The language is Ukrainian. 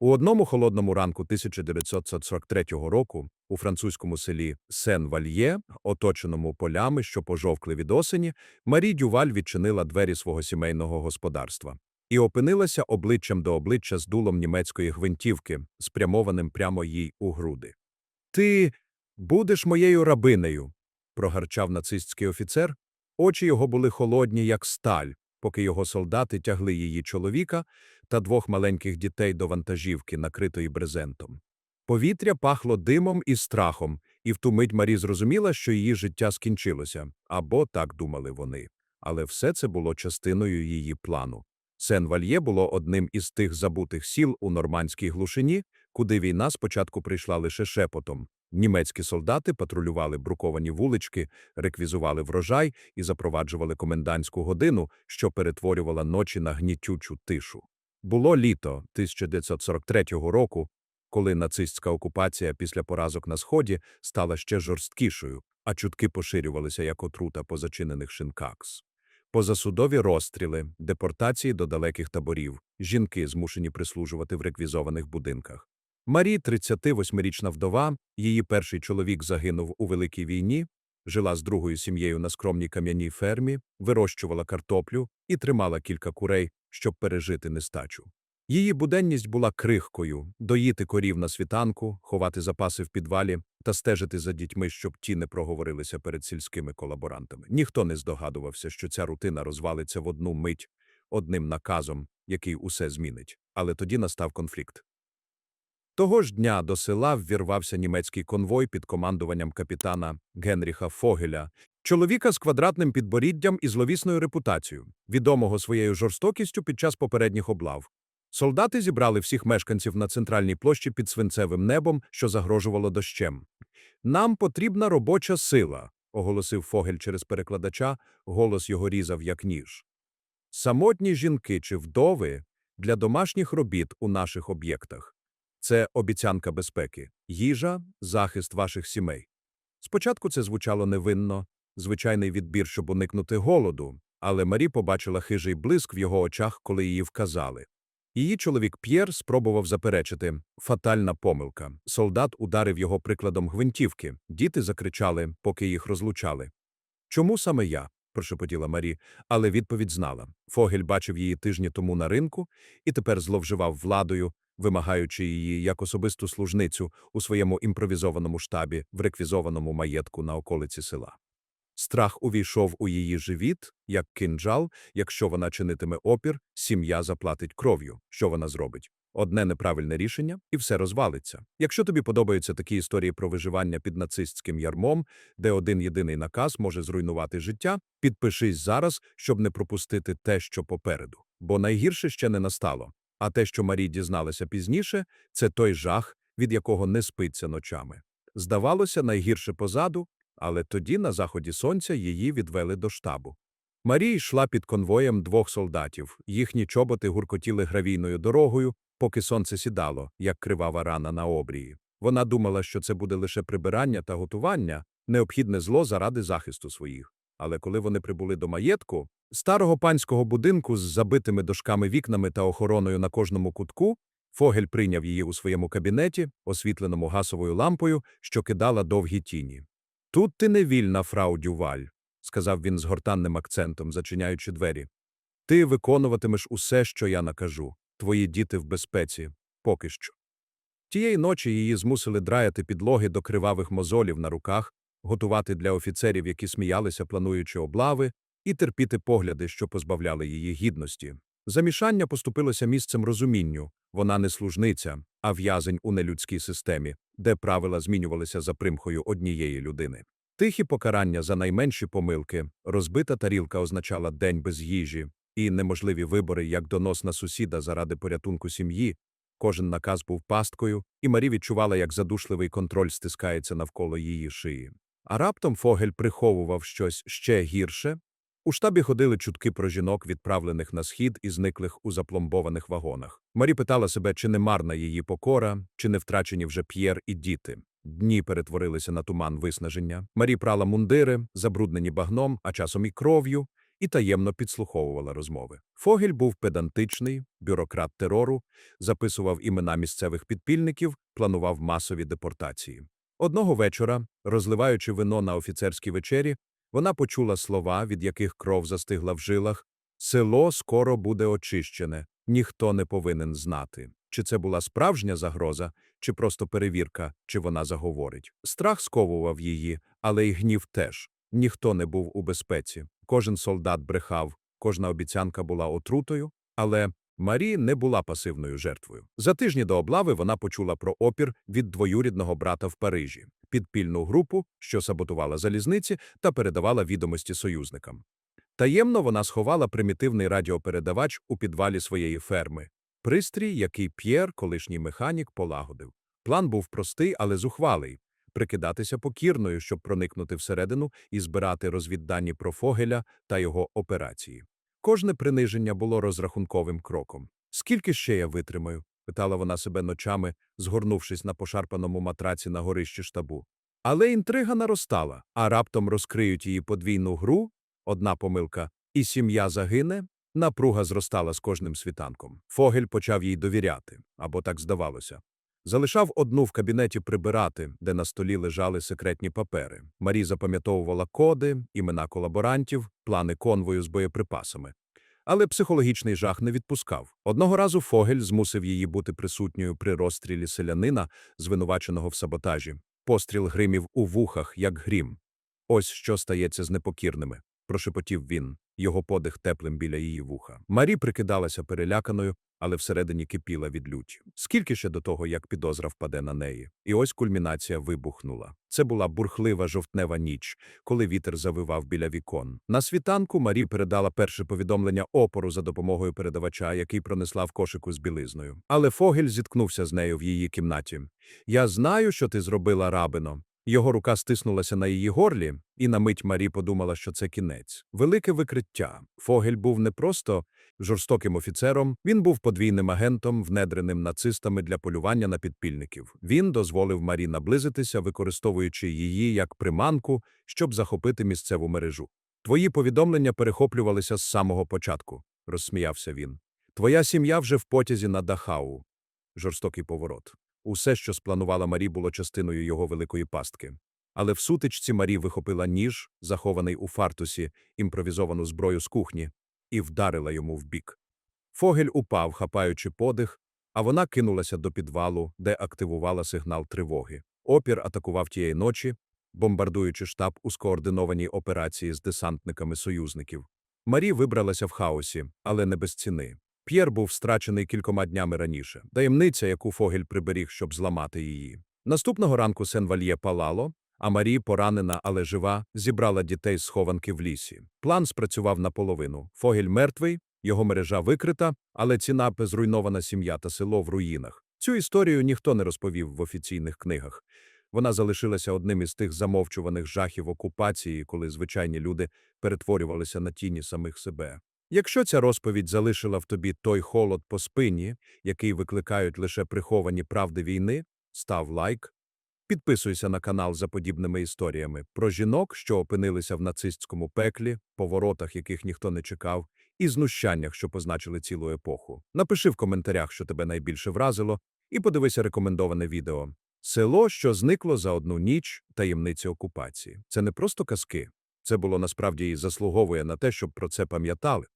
У одному холодному ранку 1943 року у французькому селі Сен-Вальє, оточеному полями, що пожовкли від осені, Марі Дюваль відчинила двері свого сімейного господарства і опинилася обличчям до обличчя з дулом німецької гвинтівки, спрямованим прямо їй у груди. «Ти будеш моєю рабинею», – прогарчав нацистський офіцер. Очі його були холодні, як сталь, поки його солдати тягли її чоловіка та двох маленьких дітей до вантажівки, накритої брезентом. Повітря пахло димом і страхом, і в ту мить Марі зрозуміла, що її життя скінчилося, або так думали вони. Але все це було частиною її плану. Сен-Вальє було одним із тих забутих сіл у нормандській глушині, куди війна спочатку прийшла лише шепотом. Німецькі солдати патрулювали бруковані вулички, реквізували врожай і запроваджували комендантську годину, що перетворювала ночі на гнітючу тишу. Було літо 1943 року, коли нацистська окупація після поразок на Сході стала ще жорсткішою, а чутки поширювалися як отрута по зачинених шинкакс. Позасудові розстріли, депортації до далеких таборів, жінки змушені прислужувати в реквізованих будинках. Марі, 38-річна вдова, її перший чоловік загинув у Великій війні, жила з другою сім'єю на скромній кам'яній фермі, вирощувала картоплю і тримала кілька курей, щоб пережити нестачу. Її буденність була крихкою – доїти корів на світанку, ховати запаси в підвалі та стежити за дітьми, щоб ті не проговорилися перед сільськими колаборантами. Ніхто не здогадувався, що ця рутина розвалиться в одну мить одним наказом, який усе змінить. Але тоді настав конфлікт. Того ж дня до села ввірвався німецький конвой під командуванням капітана Генріха Фогеля, чоловіка з квадратним підборіддям і зловісною репутацією, відомого своєю жорстокістю під час попередніх облав. Солдати зібрали всіх мешканців на центральній площі під свинцевим небом, що загрожувало дощем. Нам потрібна робоча сила, оголосив Фогель через перекладача, голос його різав як ніж. Самотні жінки чи вдови для домашніх робіт у наших об'єктах. Це обіцянка безпеки, їжа, захист ваших сімей. Спочатку це звучало невинно, звичайний відбір, щоб уникнути голоду, але Марі побачила хижий блиск в його очах, коли її вказали. Її чоловік П'єр спробував заперечити фатальна помилка. Солдат ударив його прикладом гвинтівки. Діти закричали, поки їх розлучали. Чому саме я? прошепотіла Марі, але відповідь знала. Фогель бачив її тижні тому на ринку і тепер зловживав владою, вимагаючи її як особисту служницю у своєму імпровізованому штабі в реквізованому маєтку на околиці села. Страх увійшов у її живіт, як кинджал, якщо вона чинитиме опір, сім'я заплатить кров'ю. Що вона зробить? Одне неправильне рішення, і все розвалиться. Якщо тобі подобаються такі історії про виживання під нацистським ярмом, де один єдиний наказ може зруйнувати життя, підпишись зараз, щоб не пропустити те, що попереду. Бо найгірше ще не настало. А те, що Марі дізналася пізніше, це той жах, від якого не спиться ночами. Здавалося, найгірше позаду, але тоді на заході сонця її відвели до штабу. Марі йшла під конвоєм двох солдатів, їхні чоботи гуркотіли гравійною дорогою, поки сонце сідало, як кривава рана на обрії. Вона думала, що це буде лише прибирання та готування, необхідне зло заради захисту своїх. Але коли вони прибули до маєтку, старого панського будинку з забитими дошками вікнами та охороною на кожному кутку, Фогель прийняв її у своєму кабінеті, освітленому гасовою лампою, що кидала довгі тіні. Тут ти не вільна, фрау Дюваль, сказав він з гортанним акцентом, зачиняючи двері. Ти виконуватимеш усе, що я накажу. Твої діти в безпеці. Поки що. Тієї ночі її змусили драяти підлоги до кривавих мозолів на руках, готувати для офіцерів, які сміялися, плануючи облави, і терпіти погляди, що позбавляли її гідності. Замішання поступилося місцем розумінню. Вона не служниця, а в'язень у нелюдській системі, де правила змінювалися за примхою однієї людини. Тихі покарання за найменші помилки, розбита тарілка означала день без їжі, і неможливі вибори як донос на сусіда заради порятунку сім'ї. Кожен наказ був пасткою, і Марі відчувала, як задушливий контроль стискається навколо її шиї. А раптом Фогель приховував щось ще гірше. У штабі ходили чутки про жінок, відправлених на схід і зниклих у запломбованих вагонах. Марі питала себе, чи не марна її покора, чи не втрачені вже П'єр і діти. Дні перетворилися на туман виснаження. Марі прала мундири, забруднені багном, а часом і кров'ю, і таємно підслуховувала розмови. Фогель був педантичний, бюрократ терору, записував імена місцевих підпільників, планував масові депортації. Одного вечора, розливаючи вино на офіцерській вечері, вона почула слова, від яких кров застигла в жилах. Село скоро буде очищене, ніхто не повинен знати. Чи це була справжня загроза, чи просто перевірка, чи вона заговорить. Страх сковував її, але й гнів теж. Ніхто не був у безпеці. Кожен солдат брехав, кожна обіцянка була отрутою, але Марі не була пасивною жертвою. За тижні до облави вона почула про опір від двоюрідного брата в Парижі, підпільну групу, що саботувала залізниці та передавала відомості союзникам. Таємно вона сховала примітивний радіопередавач у підвалі своєї ферми, пристрій, який П'єр, колишній механік, полагодив. План був простий, але зухвалий прикидатися покірною, щоб проникнути всередину і збирати розвіддані про Фогеля та його операції. Кожне приниження було розрахунковим кроком. Скільки ще я витримаю? питала вона себе ночами, згорнувшись на пошарпаному матраці на горищі штабу. Але інтрига наростала, а раптом розкриють її подвійну гру, одна помилка, і сім'я загине. Напруга зростала з кожним світанком. Фогель почав їй довіряти, або так здавалося. Залишав одну в кабінеті прибирати, де на столі лежали секретні папери. Марі запам'ятовувала коди, імена колаборантів, плани конвою з боєприпасами. Але психологічний жах не відпускав. Одного разу Фогель змусив її бути присутньою при розстрілі селянина, звинуваченого в саботажі. Постріл гримів у вухах, як грім. Ось що стається з непокірними, прошепотів він, його подих теплим біля її вуха. Марі прикидалася переляканою, але всередині кипіла від люті. Скільки ще до того, як підозра впаде на неї? І ось кульмінація вибухнула. Це була бурхлива жовтнева ніч, коли вітер завивав біля вікон. На світанку Марі передала перше повідомлення опору за допомогою передавача, який пронесла в кошику з білизною. Але Фогель зіткнувся з нею в її кімнаті. Я знаю, що ти зробила, рабино. Його рука стиснулася на її горлі, і на мить Марі подумала, що це кінець. Велике викриття. Фогель був не просто жорстоким офіцером, він був подвійним агентом, внедреним нацистами для полювання на підпільників. Він дозволив Марі наблизитися, використовуючи її як приманку, щоб захопити місцеву мережу. Твої повідомлення перехоплювалися з самого початку, розсміявся він. Твоя сім'я вже в потязі на Дахау. Жорстокий поворот. Усе, що спланувала Марі, було частиною його великої пастки. Але в сутичці Марі вихопила ніж, захований у фартусі, імпровізовану зброю з кухні, і вдарила йому в бік. Фогель упав, хапаючи подих, а вона кинулася до підвалу, де активувала сигнал тривоги. Опір атакував тієї ночі, бомбардуючи штаб у скоординованій операції з десантниками союзників. Марі вибралася в хаосі, але не без ціни. П'єр був страчений кількома днями раніше. Таємниця, яку Фогель приберіг, щоб зламати її. Наступного ранку Сен-Вальє палало, а Марі, поранена, але жива, зібрала дітей з схованки в лісі. План спрацював наполовину. Фогель мертвий, його мережа викрита, але ціна – зруйнована сім'я та село в руїнах. Цю історію ніхто не розповів в офіційних книгах. Вона залишилася одним із тих замовчуваних жахів окупації, коли звичайні люди перетворювалися на тіні самих себе. Якщо ця розповідь залишила в тобі той холод по спині, який викликають лише приховані правди війни, став лайк, підписуйся на канал за подібними історіями про жінок, що опинилися в нацистському пеклі, поворотах, яких ніхто не чекав, і знущаннях, що позначили цілу епоху. Напиши в коментарях, що тебе найбільше вразило, і подивися рекомендоване відео. Село, що зникло за одну ніч, таємниці окупації. Це не просто казки. Це було насправді і заслуговує на те, щоб про це пам'ятали.